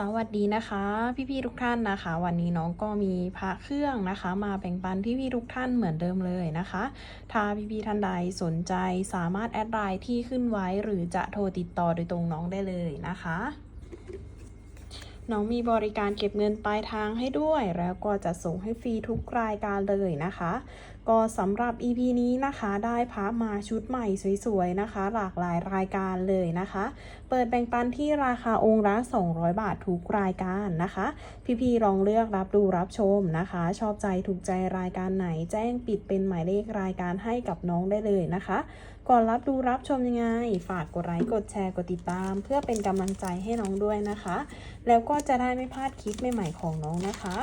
สวัสดีนะคะ พี่ๆทุกท่านนะคะ วันนี้น้องก็มีพระเครื่องนะคะ มาแบ่งปันพี่ๆทุกท่านเหมือนเดิมเลยนะคะ ถ้าพี่ๆท่านใดสนใจสามารถแอดไลน์ที่ขึ้นไว้หรือจะโทรติดต่อโดยตรงน้องได้เลยนะคะ น้องมีบริการเก็บเงินปลายทางให้ด้วย แล้วก็จะส่งให้ฟรีทุกรายการเลยนะคะ ก็สำหรับ EP นี้นะคะได้พระมาชุดใหม่สวยๆนะคะ หลากหลายรายการเลยนะคะ เปิดแบ่งปันที่ราคาองค์ละ 200 บาททุกรายการนะคะ พี่ๆลองเลือกรับดูรับชมนะคะ ชอบใจถูกใจรายการไหนแจ้งปิดเป็นหมายเลขรายการให้กับน้องได้เลยนะคะ ก่อนรับดูรับชมยังไง ฝากกดไลค์กดแชร์กดติดตาม เพื่อเป็นกำลังใจให้น้องด้วยนะคะ แล้วก็จะได้ไม่พลาดคลิปใหม่ๆของน้องนะคะ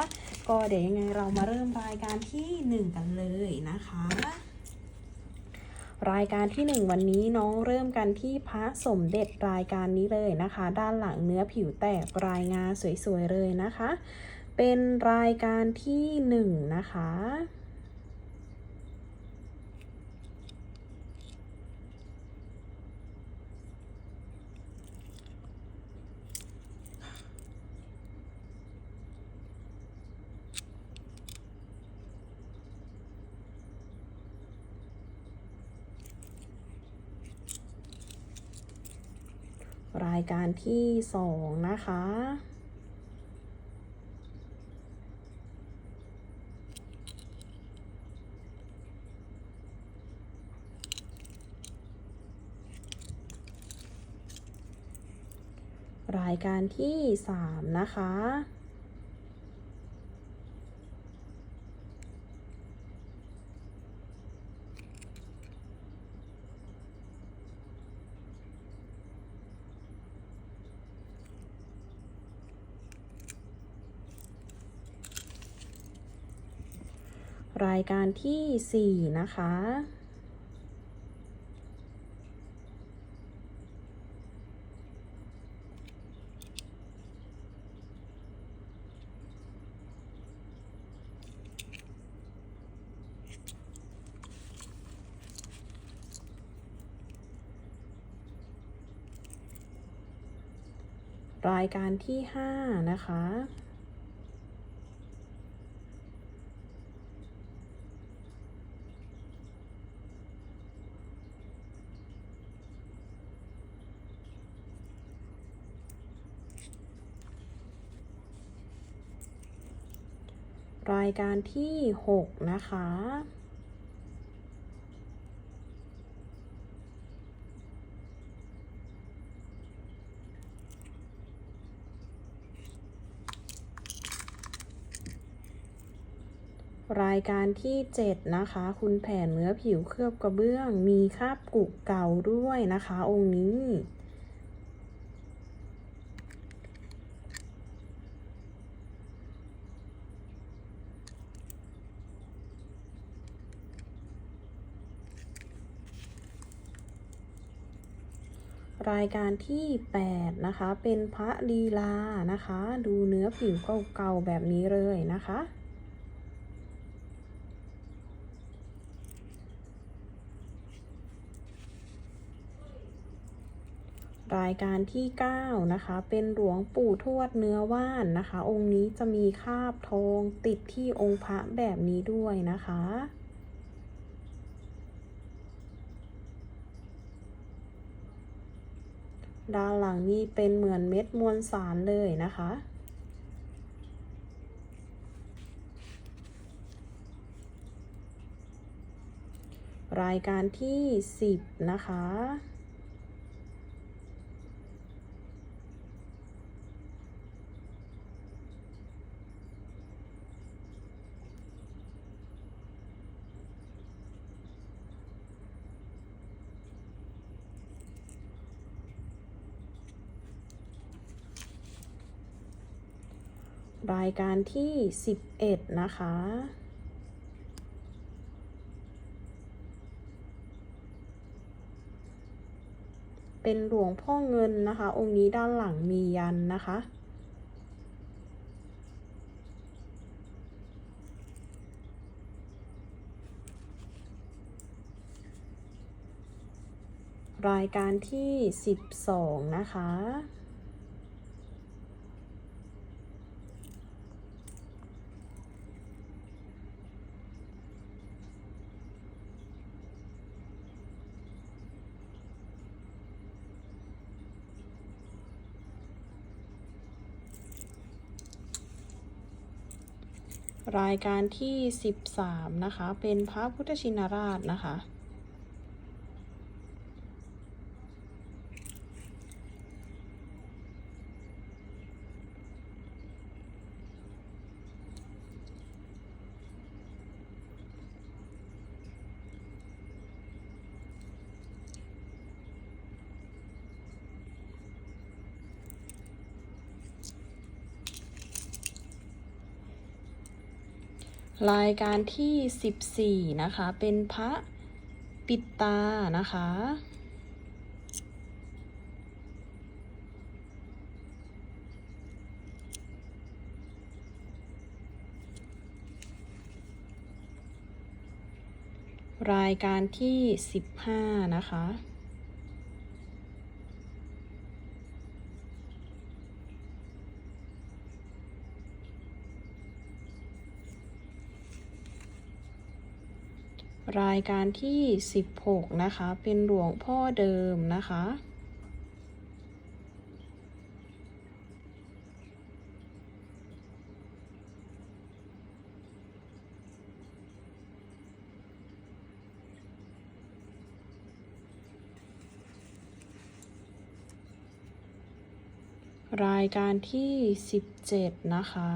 ก็เดี๋ยวยังไงเรามาเริ่มรายการที่หนึ่งกันเลยนะคะ รายการที่หนึ่งวันนี้น้องเริ่มกันที่พระสมเด็จรายการนี้เลยนะคะ ด้านหลังเนื้อผิวแตกรายงานสวยๆเลยนะคะ เป็นรายการที่หนึ่งนะคะ รายการที่สองนะคะ รายการที่สามนะคะ รายการที่สี่นะคะ รายการที่ห้านะคะ รายการที่หกนะคะ รายการที่ 7 นะคะ คุณแผ่นเนื้อผิวเคลือบกระเบื้อง มีคราบกุเก่าด้วยนะคะ องค์นี้ รายการที่ 8 นะคะ เป็นพระลีลานะคะ ดูเนื้อผิวเก่าๆแบบนี้เลยนะคะ รายการที่ 9 นะคะ เป็นหลวงปู่ทวดเนื้อว่านนะคะ องค์นี้จะมีคาบทองติดที่องค์พระแบบนี้ด้วยนะคะ ด้านหลังนี่เป็นเหมือนเม็ดมวลสารเลยนะคะ รายการที่ 10 นะคะ รายการที่ 11 นะคะ เป็นหลวงพ่อเงินนะคะ องค์นี้ด้านหลังมียันนะคะ รายการที่ 12 นะคะ รายการที่ 13 นะคะ เป็นพระพุทธชินราชนะคะ รายการที่ 14 นะคะ เป็นพระปิดตานะคะ รายการที่ 15 นะคะ รายการที่ 16 นะคะ เป็นหลวงพ่อเดิมนะคะ รายการที่ 17 นะคะ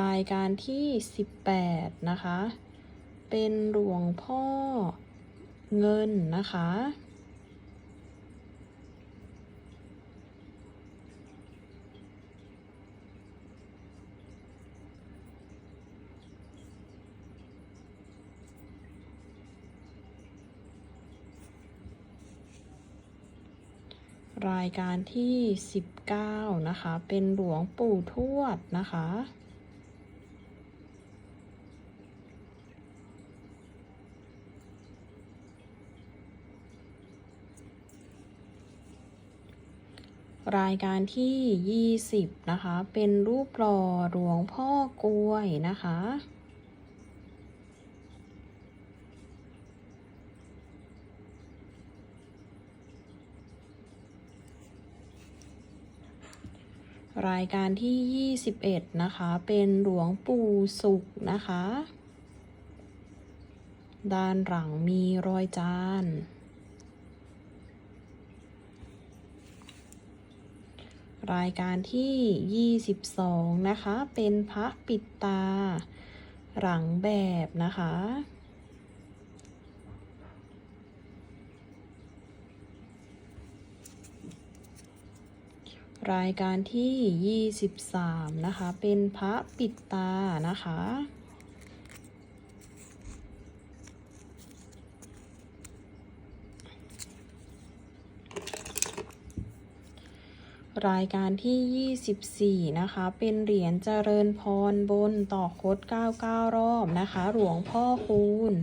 รายการที่ 18 นะคะ เป็นหลวงพ่อเงินนะคะ รายการที่ 19 นะคะ เป็นหลวงปู่ทวดนะคะ รายการที่ 20 นะคะ เป็นรูปหล่อหลวงพ่อกล้วยนะคะ รายการที่ 21 นะคะ เป็นหลวงปู่สุขนะคะ ด้านหลังมีรอยจาน รายการที่ 22 นะคะ เป็นพระปิดตา หลังแบบนะคะ รายการที่ 23 นะคะ เป็นพระปิดตานะคะ รายการที่ 24 นะคะ เป็นเหรียญเจริญพรบนต่อคด 99 รอบนะคะ หลวงพ่อคูณ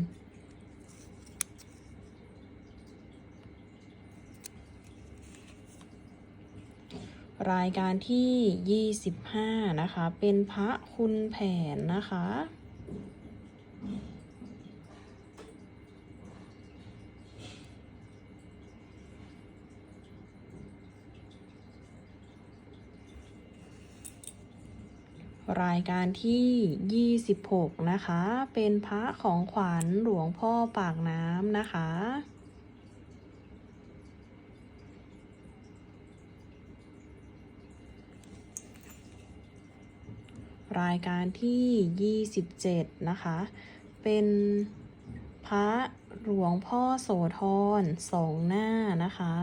รายการที่ 25 นะคะ เป็นพระคุณแผนนะคะ รายการที่ 26 นะคะ เป็นพระของขวัญหลวงพ่อปากน้ำนะคะ รายการที่ 27 นะคะ เป็นพระหลวงพ่อโสธรสองหน้านะคะ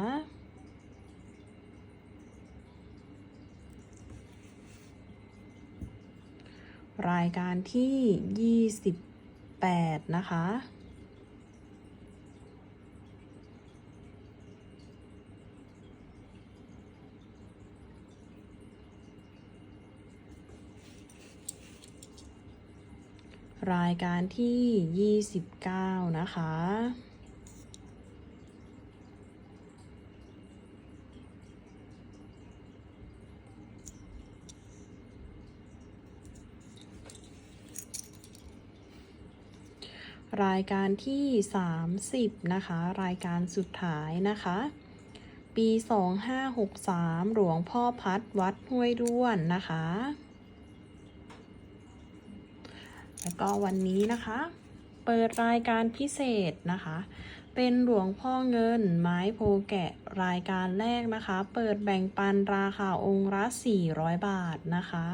รายการที่ 28 นะคะ รายการที่ 29 นะคะ รายการที่ 30 นะคะ รายการสุดท้ายนะคะ ปี 2563 หลวงพ่อพัดวัดห้วยด้วนนะคะ แล้วก็วันนี้นะคะ เปิดรายการพิเศษนะคะ เป็นหลวงพ่อเงินไม้โพแกะรายการแรกนะคะ เปิดแบ่งปันราคาองค์ละ400 บาทนะคะ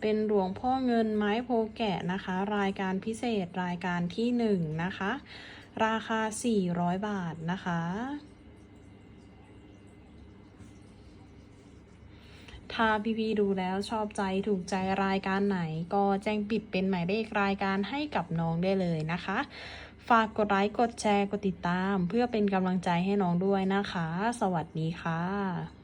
เป็นหลวงพ่อเงินไม้โพแกะนะคะ รายการพิเศษรายการที่หนึ่งนะคะ ราคา 400 บาทนะคะ ถ้าพี่ๆดูแล้วชอบใจถูกใจรายการไหน ก็แจ้งปิดเป็นหมายเลขรายการให้กับน้องได้เลยนะคะ ฝากกดไลค์กดแชร์กดติดตาม เพื่อเป็นกำลังใจให้น้องด้วยนะคะ สวัสดีค่ะ